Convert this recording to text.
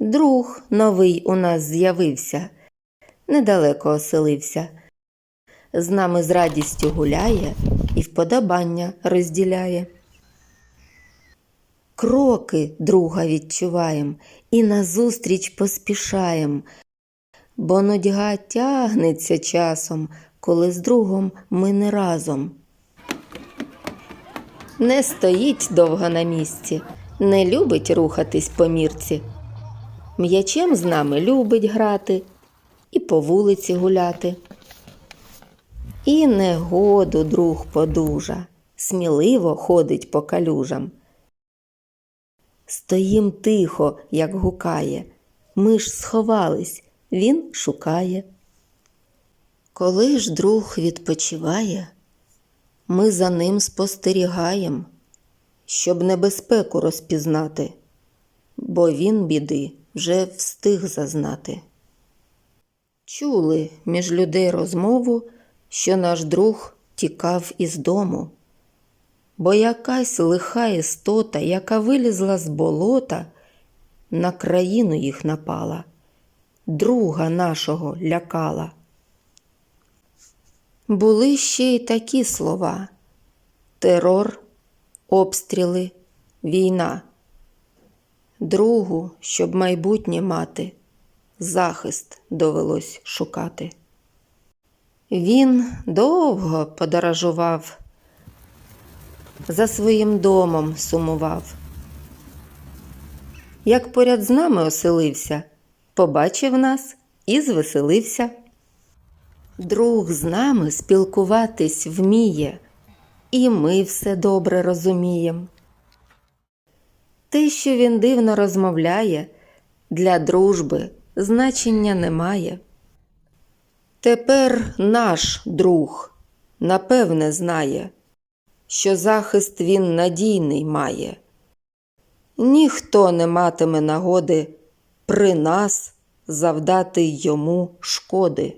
Друг новий у нас з'явився, недалеко оселився. З нами з радістю гуляє і вподобання розділяє. Кроки друга відчуваєм і назустріч поспішаєм, бо нудьга тягнеться часом, коли з другом ми не разом. Не стоїть довго на місці, не любить рухатись по мірці. М'ячем з нами любить грати і по вулиці гуляти. І негоду друг подужа, сміливо ходить по калюжам. Стоїм тихо, як гукає. Ми ж сховались, він шукає. Коли ж друг відпочиває, ми за ним спостерігаєм, щоб небезпеку розпізнати, бо він біди вже встиг зазнати. Чули між людей розмову, що наш друг тікав із дому, бо якась лиха істота, яка вилізла з болота, на країну їх напала, друга нашого лякала. Були ще й такі слова: терор, обстріли, війна. Другу, щоб майбутнє мати, захист довелось шукати. Він довго подорожував, за своїм домом сумував. Як поряд з нами оселився, побачив нас і звеселився. Друг з нами спілкуватись вміє, і ми все добре розумієм. Те, що він дивно розмовляє, для дружби значення немає. Тепер наш друг напевне знає, що захист він надійний має. Ніхто не матиме нагоди при нас завдати йому шкоди.